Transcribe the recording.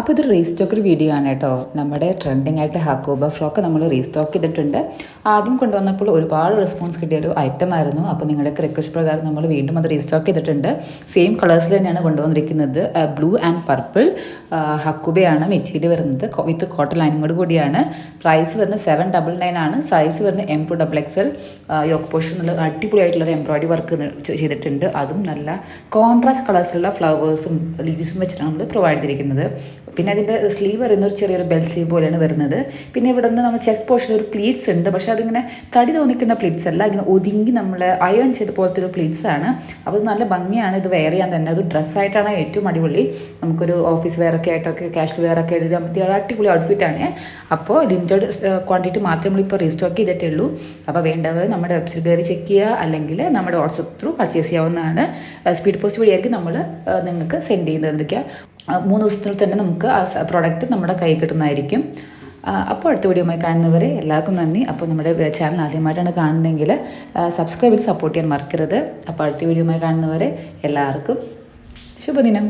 അപ്പോൾ ഇതൊരു റീസ്റ്റോക്ക് ഒരു വീഡിയോ ആണ് കേട്ടോ. നമ്മുടെ ട്രെൻഡിങ് ആയിട്ട് ഹക്കോബ ഫ്രോക്ക് നമ്മൾ റീസ്റ്റോക്ക് ചെയ്തിട്ടുണ്ട്. ആദ്യം കൊണ്ടുവന്നപ്പോൾ ഒരുപാട് റെസ്പോൺസ് കിട്ടിയ ഒരു ഐറ്റം ആയിരുന്നു. അപ്പോൾ നിങ്ങളുടെ റിക്വസ്റ്റ് പ്രകാരം നമ്മൾ വീണ്ടും അത് റീസ്റ്റോക്ക് ചെയ്തിട്ടുണ്ട്. സെയിം കളേഴ്സിൽ തന്നെയാണ് കൊണ്ടുവന്നിരിക്കുന്നത്. ബ്ലൂ ആൻഡ് പർപ്പിൾ ഹക്കുബയാണ് മെറ്റീരിയൽ വരുന്നത്. വിത്ത് കോട്ടൺ ലൈനിങ്ങോട് കൂടിയാണ്. പ്രൈസ് വരുന്നത് സെവൻ ഡബിൾ നയൻ ആണ്. സൈസ് വരുന്നത് M two double X L yoke portion നല്ല അടിപൊളിയായിട്ടുള്ള എംബ്രോയിഡറി വർക്ക് ചെയ്തിട്ടുണ്ട്. അതും നല്ല കോൺട്രാസ്റ്റ് കളേഴ്സിലുള്ള ഫ്ലവേഴ്സും ലീവ്സും വെച്ചിട്ടാണ് നമ്മൾ പ്രൊവൈഡ് ചെയ്തിരിക്കുന്നത്. പിന്നെ അതിന്റെ സ്ലീവ് വരുന്ന ഒരു ചെറിയൊരു ബെൽ സ്ലീവ് പോലെയാണ് വരുന്നത്. പിന്നെ ഇവിടെ നിന്ന് നമ്മൾ ചെസ്റ്റ് പോർഷനിൽ ഒരു പ്ലീറ്റ്സ് ഉണ്ട്. പക്ഷേ അതിങ്ങനെ തടി തോന്നിക്കുന്ന പ്ലീറ്റ്സ് അല്ല. ഇങ്ങനെ ഒതുങ്ങി നമ്മൾ അയൺ ചെയ്ത പോലത്തെ ഒരു പ്ലീറ്റ്സ് ആണ്. അപ്പോൾ നല്ല ഭംഗിയാണ്. ഇത് വെയർ ചെയ്യാൻ തന്നെ. അത് ഡ്രസ്സായിട്ടാണ് ഏറ്റവും അടിപൊളി. നമുക്കൊരു ഓഫീസ് വെയർ ഒക്കെ ആയിട്ടൊക്കെ ക്യാഷ്വൽ വെയർ ഒക്കെ ആയിട്ട് നമുക്ക് അടിപൊളി ആണ്. അപ്പോൾ ലിമിറ്റഡ് ക്വാണ്ടിറ്റി മാത്രമേ നമ്മളിപ്പോൾ റീസ്റ്റോക്ക് ചെയ്തിട്ടേ ഉള്ളൂ. അപ്പോൾ വേണ്ടവർ നമ്മുടെ വെബ്സൈറ്റ് കയറി ചെക്ക് ചെയ്യുക. അല്ലെങ്കിൽ നമ്മുടെ വാട്സപ്പ് ത്രൂ പർച്ചേസ് ചെയ്യാവുന്നതാണ്. സ്പീഡ് പോസ്റ്റ് വഴിയായിരിക്കും നമ്മൾ നിങ്ങൾക്ക് സെൻഡ് ചെയ്യുന്നതിരിക്കുക മൂന്ന് ദിവസത്തിൽ തന്നെ നമുക്ക് ആ പ്രോഡക്റ്റ് നമ്മുടെ കൈ കിട്ടുന്നതായിരിക്കും. അപ്പോൾ അടുത്ത വീഡിയോയുമായി കാണുന്നവരെ എല്ലാവർക്കും നന്ദി. അപ്പോൾ നമ്മുടെ ചാനൽ ആദ്യമായിട്ടാണ് കാണുന്നതെങ്കിൽ സബ്സ്ക്രൈബ് ചെയ്ത് സപ്പോർട്ട് ചെയ്യാൻ മറക്കരുത്. അപ്പോൾ അടുത്ത വീഡിയോയുമായി കാണുന്നവരെ എല്ലാവർക്കും ശുഭദിനം.